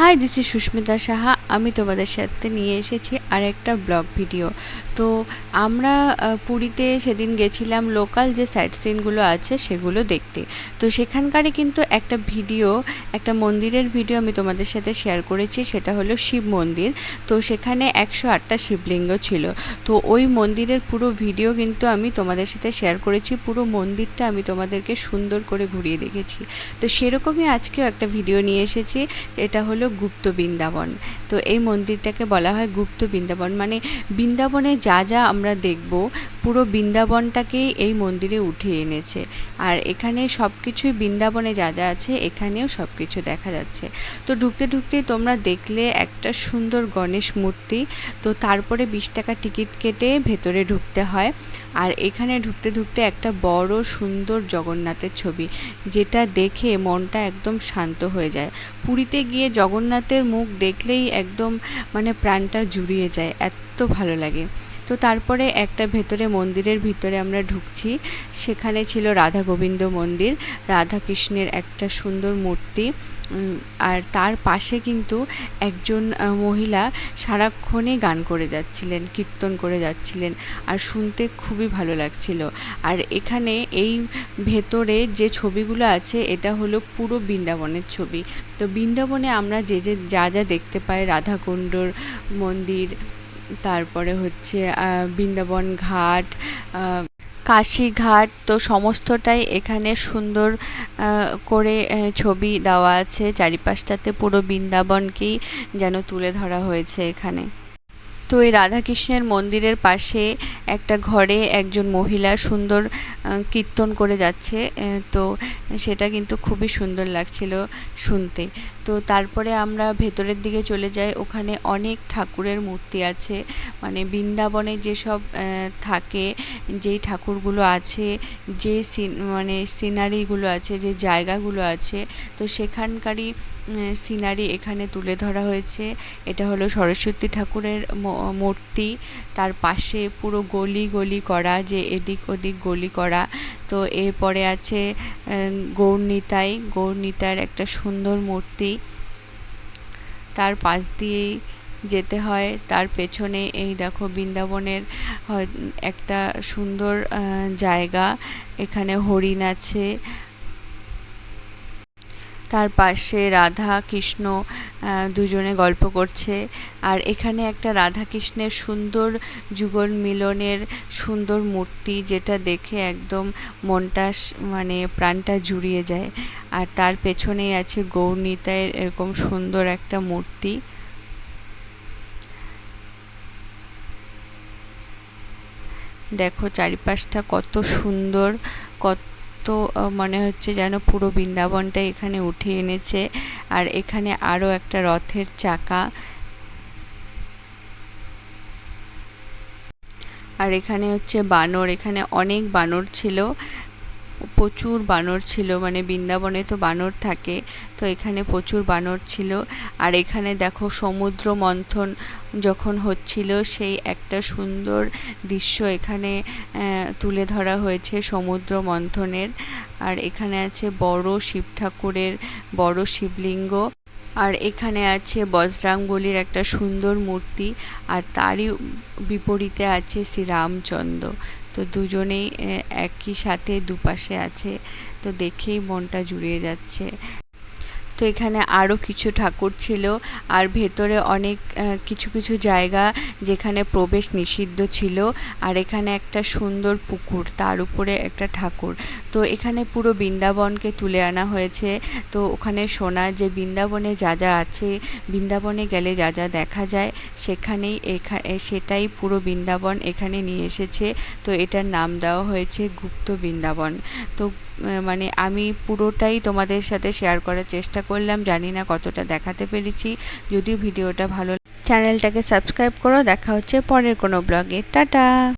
Hi this is Susmita Saha আমি তোমাদের সাথে নিয়ে এসেছি আর একটা ব্লগ ভিডিও। তো আমরা পুরীতে সেদিন গেছিলাম লোকাল যে সাইট সিনগুলো আছে সেগুলো দেখতে। তো সেখানকারই কিন্তু একটা ভিডিও, একটা মন্দিরের ভিডিও আমি তোমাদের সাথে শেয়ার করেছি, সেটা হলো শিব মন্দির। তো সেখানে একশো আটটা শিবলিঙ্গ ছিল। তো ওই মন্দিরের পুরো ভিডিও কিন্তু আমি তোমাদের সাথে শেয়ার করেছি। পুরো মন্দিরটা আমি তোমাদেরকে সুন্দর করে ঘুরিয়ে দেখেছি। তো সেরকমই আজকেও একটা ভিডিও নিয়ে এসেছি। এটা হলো গুপ্ত বৃন্দাবন। তো এই মন্দিরটাকে বলা হয় গুপ্ত বৃন্দাবন। মানে বৃন্দাবনে যা যা আমরা দেখব পুরো বৃন্দাবনটাকেই এই মন্দিরে উঠিয়ে এনেছে। আর এখানে সব কিছুই বৃন্দাবনে যা যা আছে, এখানেও সব কিছু দেখা যাচ্ছে। তো ঢুকতে ঢুকতেই তোমরা দেখলে একটা সুন্দর গণেশ মূর্তি। তো তারপরে বিশ টাকা টিকিট কেটে ভেতরে ঢুকতে হয়। আর এখানে ঢুকতে ঢুকতে একটা বড় সুন্দর জগন্নাথের ছবি, যেটা দেখে মনটা একদম শান্ত হয়ে যায়। পুরীতে গিয়ে জগন্নাথের মুখ দেখলেই একদম মানে প্রাণটা জুড়িয়ে যায়, এত ভালো লাগে। তো তারপরে একটা ভেতরে মন্দিরের ভিতরে আমরা ঢুকছি। সেখানে ছিল রাধা গোবিন্দ মন্দির। রাধা কৃষ্ণের একটা সুন্দর মূর্তি। আর তার পাশে কিন্তু একজন মহিলা সারাক্ষণই গান করে যাচ্ছিলেন, কীর্তন করে যাচ্ছিলেন। আর শুনতে খুবই ভালো লাগছিল। আর এখানে এই ভেতরে যে ছবিগুলো আছে, এটা হলো পুরো বৃন্দাবনের ছবি। তো বৃন্দাবনে আমরা যে যে, যা যা দেখতে পাই, রাধাকুণ্ডর মন্দির তারপরে হচ্ছে বৃন্দাবন ঘাট কাশিঘাট তো সমস্তটাই এখানে সুন্দর করে ছবি দেওয়া আছে। চারিপাশটাতে পুরো বৃন্দাবনকেই যেন তুলে ধরা হয়েছে এখানে। তো এই রাধাকৃষ্ণের মন্দিরের পাশে একটা ঘরে একজন মহিলা সুন্দর কীর্তন করে যাচ্ছে তো সেটা কিন্তু খুবই সুন্দর লাগছিল শুনতে। তো তারপরে আমরা ভেতরের দিকে চলে যাই, ওখানে অনেক ঠাকুরের মূর্তি আছে মানে বৃন্দাবনে যেসব থাকে, যেই ঠাকুরগুলো আছে, যে মানে সিনারিগুলো আছে, যে জায়গাগুলো আছে, তো সেখানকারই সিনারি এখানে তুলে ধরা হয়েছে। এটা হলো সরস্বতী ঠাকুরের মূর্তি। তার পাশে পুরো গলি গলি করা, যে এদিক ওদিক গলি করা। তো এরপরে আছে গৌরনিতাই। গৌরনিতার একটা সুন্দর মূর্তি। তার পাশ দিয়েই যেতে হয়। তার পেছনে এই দেখো বৃন্দাবনের একটা সুন্দর জায়গা। এখানে হরিণ আছে। তার পাশে রাধা, কৃষ্ণ দুজনে গল্প করছে। আর এখানে একটা রাধা কৃষ্ণের সুন্দর যুগল মিলনের সুন্দর মূর্তি যেটা দেখে একদম মনটা মানে প্রাণটা জুড়িয়ে যায়। আর তার পেছনেই আছে গৌরনিতাইয়ের এরকম সুন্দর একটা মূর্তি। দেখো চারিপাশটা কত সুন্দর, কত আহ, মনে হচ্ছে যেন পুরো বৃন্দাবনটা এখানে উঠে এনেছে। আর এখানে আরও একটা রথের চাকা। আর এখানে হচ্ছে বানর এখানে অনেক বানর ছিল। প্রচুর বানর ছিল মানে বৃন্দাবনে তো বানর থাকে, তো এখানে প্রচুর বানর ছিল। আর এখানে দেখো সমুদ্র মন্থন যখন হচ্ছিল, সেই একটা সুন্দর দৃশ্য এখানে তুলে ধরা হয়েছে সমুদ্র মন্থনের আর এখানে আছে বড় শিব ঠাকুরের বড় শিবলিঙ্গ। আর এখানে আছে বজরাঙ্গলির একটা সুন্দর মূর্তি। আর তারই বিপরীতে আছে শ্রী রামচন্দ্র তো দুজনেই একই সাথে দুপাশে আছে। তো দেখেই মনটা জুড়িয়ে যাচ্ছে। তো এখানে আরও কিছু ঠাকুর ছিল। আর ভেতরে অনেক কিছু কিছু জায়গা যেখানে প্রবেশ নিষিদ্ধ ছিল। আর এখানে একটা সুন্দর পুকুর, তার উপরে একটা ঠাকুর। তো এখানে পুরো বৃন্দাবনকে তুলে আনা হয়েছে। তো ওখানে শোনা যে বৃন্দাবনে যা যা আছে, বৃন্দাবনে গেলে যা যা দেখা যায়, সেখানেই এখা, এ- সেটাই পুরো বৃন্দাবন এখানে নিয়ে এসেছে। তো এটার নাম দেওয়া হয়েছে গুপ্ত বৃন্দাবন। তো মানে আমি পুরোটাই তোমাদের সাথে শেয়ার করার চেষ্টা করলাম, জানি না কতটা দেখাতে পেরেছি। যদিও ভিডিওটা ভালো চ্যানেলটাকে সাবস্ক্রাইব করো, দেখা হচ্ছে পরের কোনো ব্লগে টাটা!